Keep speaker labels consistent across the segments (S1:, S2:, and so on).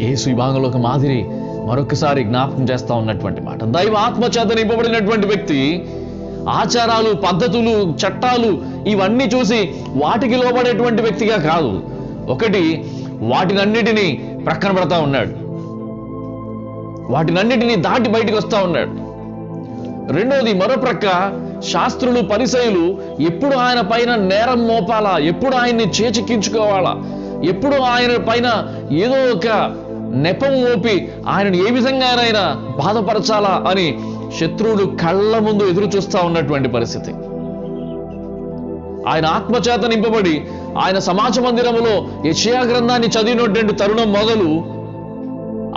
S1: యేసు ఈ భాగంలో ఒక మాదిరి మరొకసారి జ్ఞాపకం చేస్తా ఉన్నటువంటి మాట. దైవ ఆత్మచేత నింపబడినటువంటి వ్యక్తి ఆచారాలు పద్ధతులు చట్టాలు ఇవన్నీ చూసి వాటికి లోబడేటువంటి వ్యక్తిగా కాదు. ఒకటి వాటినన్నిటినీ ప్రక్కన పెడతా ఉన్నాడు. వాటినన్నిటినీ దాటి బయటికి వస్తా ఉన్నాడు. రెండోది మరో ప్రక్క శాస్త్రులు పరిసయులు ఎప్పుడు ఆయన పైన నేరం మోపాలా? ఎప్పుడు ఆయన్ని చేచిక్కించుకోవాలా? ఎప్పుడు ఆయన పైన ఏదో ఒక నెపం మోపి ఆయనను ఏ విధంగానైనా బాధపరచాలా అని శత్రువులు కళ్ళ ముందు ఎదురు చూస్తూ ఉన్నటువంటి పరిస్థితి. ఆయన ఆత్మచేత నింపబడి ఆయన సమాజ మందిరములో యక్షయా గ్రంథాన్ని చదివినటువంటి తరుణం మొదలు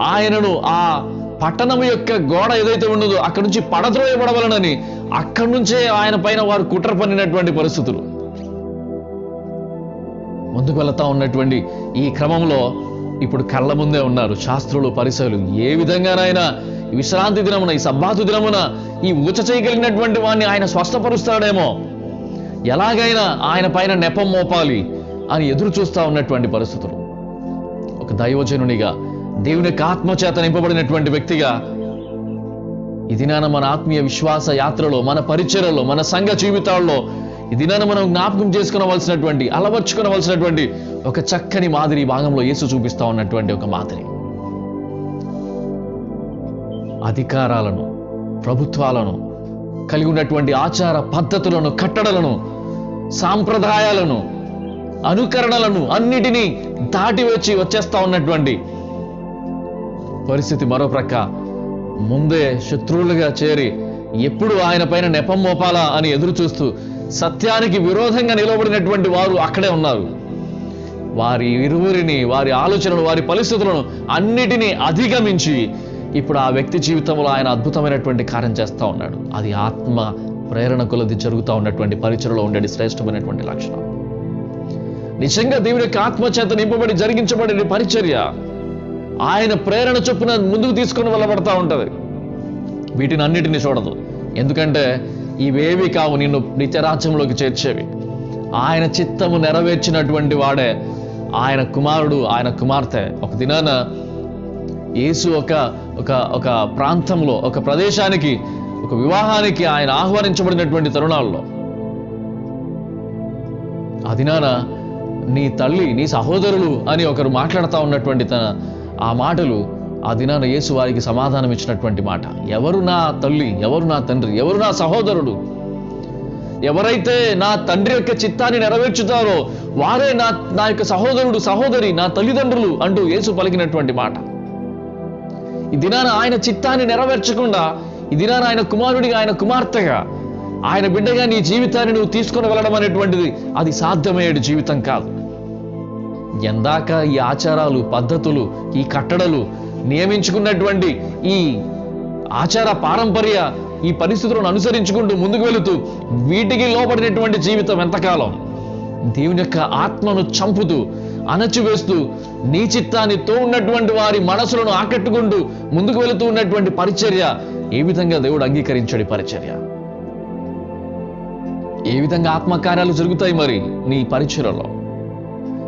S1: ఆయనను ఆ పట్టణం యొక్క గోడ ఏదైతే ఉన్నదో అక్కడి నుంచి పడద్రోయబడవలనని అక్కడి నుంచే ఆయన పైన వారు కుట్ర పన్నినటువంటి పరిస్థితులు. ముందుకు వెళతా ఉన్నటువంటి ఈ క్రమంలో ఇప్పుడు కళ్ళ ముందే ఉన్నారు శాస్త్రులు పరిసరులు ఏ విధంగానైనా విశ్రాంతి దినమున ఈ సబ్బాతు దినమున ఈ ఊచ చేయగలిగినటువంటి వాడిని ఆయన స్వస్థపరుస్తాడేమో? ఎలాగైనా ఆయన పైన నెపం మోపాలి అని ఎదురు చూస్తా ఉన్నటువంటి పరిస్థితులు. ఒక దైవజనునిగా దేవుని యొక్క ఆత్మచేత నింపబడినటువంటి వ్యక్తిగా ఈ దినాన మన ఆత్మీయ విశ్వాస యాత్రలో మన పరిచయలో మన సంఘ జీవితాల్లో ఈ దినాన మనం జ్ఞాపకం చేసుకునవలసినటువంటి అలవర్చుకునవలసినటువంటి ఒక చక్కని మాదిరి భాగంలో యేసు చూపిస్తా ఉన్నటువంటి ఒక మాదిరి. అధికారాలను ప్రభుత్వాలను కలిగి ఉన్నటువంటి ఆచార పద్ధతులను కట్టడలను సాంప్రదాయాలను అనుకరణలను అన్నిటినీ దాటి వచ్చి వచ్చేస్తా ఉన్నటువంటి పరిస్థితి మరో ప్రక్క ముందే శత్రువులుగా చేరి ఎప్పుడు ఆయన పైన నెపం మోపాలా అని ఎదురు చూస్తూ సత్యానికి విరోధంగా నిలబడినటువంటి వారు అక్కడే ఉన్నారు. వారి ఇరువురిని వారి ఆలోచనలు వారి పరిస్థితులను అన్నిటినీ అధిగమించి ఇప్పుడు ఆ వ్యక్తి జీవితంలో ఆయన అద్భుతమైనటువంటి కార్యం చేస్తా ఉన్నాడు. అది ఆత్మ ప్రేరణ కొలది జరుగుతూ ఉన్నటువంటి పరిచయలో ఉండే శ్రేష్టమైనటువంటి లక్షణం. నిజంగా దేవుని యొక్క ఆత్మచేత నింపబడి జరిగించబడిన పరిచర్య ఆయన ప్రేరణ చొప్పున ముందుకు తీసుకొని వెళ్ళబడతా ఉంటది. వీటిని అన్నిటిని చూడదు. ఎందుకంటే ఇవేవి కావు నిన్ను నిత్యరాజ్యంలోకి చేర్చేవి. ఆయన చిత్తము నెరవేర్చినటువంటి వాడే ఆయన కుమారుడు ఆయన కుమార్తె. ఒక దినాన యేసు ఒక ఒక ఒక ప్రాంతంలో ఒక ప్రదేశానికి ఒక వివాహానికి ఆయన ఆహ్వానించబడినటువంటి తరుణాల్లో. ఆ దినాన నీ తల్లి నీ సహోదరులు అని ఒకరు మాట్లాడుతూ ఉన్నటువంటి తన ఆ మాటలు ఆ దినాన యేసు వారికి సమాధానం ఇచ్చినటువంటి మాట. ఎవరు నా తల్లి ఎవరు నా తండ్రి ఎవరు నా సహోదరుడు? ఎవరైతే నా తండ్రి యొక్క చిత్తాన్ని నెరవేర్చుతారో వారే నా నా యొక్క సహోదరుడు సహోదరి నా తల్లిదండ్రులు అంటూ యేసు పలికినటువంటి మాట. ఈ దినాన ఆయన చిత్తాన్ని నెరవేర్చకుండా ఈ దినాన ఆయన కుమారుడిగా ఆయన కుమార్తెగా ఆయన బిడ్డగా నీ జీవితాన్ని నువ్వు తీసుకొని వెళ్ళడం అనేటువంటిది అది సాధ్యమయ్యేడు జీవితం కాదు. ఎందాక ఈ ఆచారాలు పద్ధతులు ఈ కట్టడలు నియమించుకున్నటువంటి ఈ ఆచార పారంపర్య ఈ పరిస్థితులను అనుసరించుకుంటూ ముందుకు వెళుతూ వీటికి లోపడినటువంటి జీవితం ఎంతకాలం? దేవుని యొక్క ఆత్మను చంపుతూ అణచివేస్తూ నీ చిత్తానితో ఉన్నటువంటి వారి మనసులను ఆకట్టుకుంటూ ముందుకు వెళుతూ ఉన్నటువంటి పరిచర్య ఏ విధంగా దేవుడు అంగీకరించాడు పరిచర్య? ఏ విధంగా ఆత్మకార్యాలు జరుగుతాయి మరి నీ పరిచర్యలో?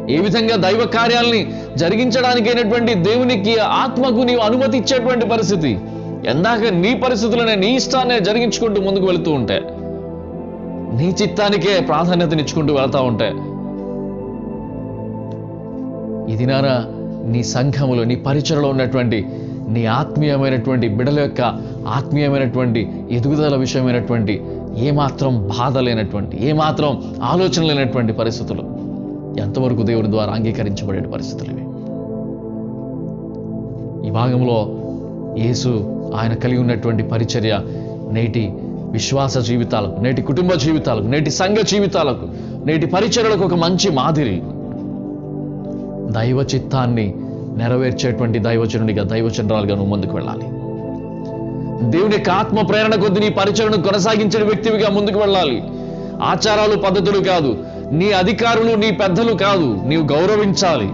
S1: ఏ విధంగా దైవ కార్యాలని జరిగించడానికైనటువంటి దేవునికి ఆత్మకు నీవు అనుమతి ఇచ్చేటువంటి పరిస్థితి. ఎందాక నీ పరిస్థితులనే నీ ఇష్టాన్ని జరిగించుకుంటూ ముందుకు వెళుతూ ఉంటే నీ చిత్తానికే ప్రాధాన్యతనిచ్చుకుంటూ వెళ్తా ఉంటే ఇది నారా నీ సంఘములో నీ పరిచయలో ఉన్నటువంటి నీ ఆత్మీయమైనటువంటి బిడల యొక్క ఆత్మీయమైనటువంటి ఎదుగుదల విషయమైనటువంటి ఏమాత్రం బాధ లేనటువంటి ఏమాత్రం ఆలోచన లేనటువంటి పరిస్థితులు. ఎంతవరకు దేవుని ద్వారా అంగీకరించబడే పరిస్థితులు ఇవి? ఈ భాగంలో యేసు ఆయన కలిగి ఉన్నటువంటి పరిచర్య నేటి విశ్వాస జీవితాలకు నేటి కుటుంబ జీవితాలకు నేటి సంఘ జీవితాలకు నేటి పరిచర్యలకు ఒక మంచి మాదిరి. దైవ చిత్తాన్ని నెరవేర్చేటువంటి దైవచనుడిగా దైవచంద్రాలుగా నువ్వు ముందుకు వెళ్ళాలి. దేవుని యొక్క ఆత్మ ప్రేరణ కొద్ది నీ పరిచయను కొనసాగించిన వ్యక్తివిగా ముందుకు వెళ్ళాలి. ఆచారాలు పద్ధతులు కాదు. నీ అధికారులు నీ పెద్దలు కాదు నీవు గౌరవించాలి.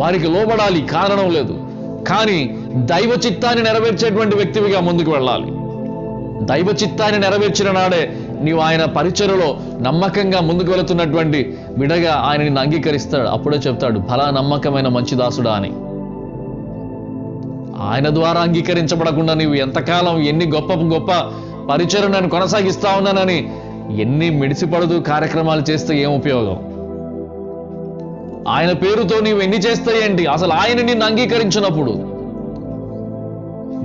S1: వారికి లోబడాలి కారణం లేదు. కానీ దైవ చిత్తాన్ని నెరవేర్చేటువంటి వ్యక్తివిగా ముందుకు వెళ్ళాలి. దైవ చిత్తాన్ని నెరవేర్చిన నాడే నీవు ఆయన పరిచయలో నమ్మకంగా ముందుకు వెళుతున్నటువంటి విడగా ఆయన నిన్ను అంగీకరిస్తాడు. అప్పుడే చెప్తాడు ఫలా నమ్మకమైన మంచి దాసుడా అని. ఆయన ద్వారా అంగీకరించబడకుండా నీవు ఎంతకాలం ఎన్ని గొప్ప గొప్ప పరిచయం నేను కొనసాగిస్తా ఉన్నానని ఎన్ని మిడిసిపడదు కార్యక్రమాలు చేస్తే ఏం ఉపయోగం? ఆయన పేరుతో నీవు ఎన్ని చేస్తాయేంటి? అసలు ఆయన నిన్ను అంగీకరించినప్పుడు.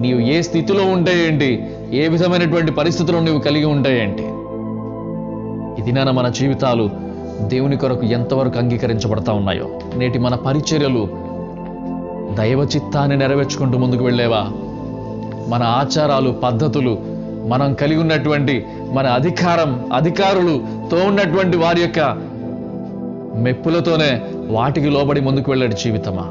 S1: నీవు ఏ స్థితిలో ఉంటాయేంటి? ఏ విధమైనటువంటి పరిస్థితులు నీవు కలిగి ఉంటాయేంటి? ఇది నాన్న మన జీవితాలు దేవుని కొరకు ఎంతవరకు అంగీకరించబడతా ఉన్నాయో? నేటి మన పరిచర్యలు దైవ చిత్తాన్ని నెరవేర్చుకుంటూ ముందుకు వెళ్ళేవా? మన ఆచారాలు పద్ధతులు మనం కలిగి ఉన్నటువంటి మన అధికారం అధికారులతో ఉన్నటువంటి వారి యొక్క మెప్పులతోనే వాటికి లోబడి ముందుకు వెళ్ళాడు జీవితమా?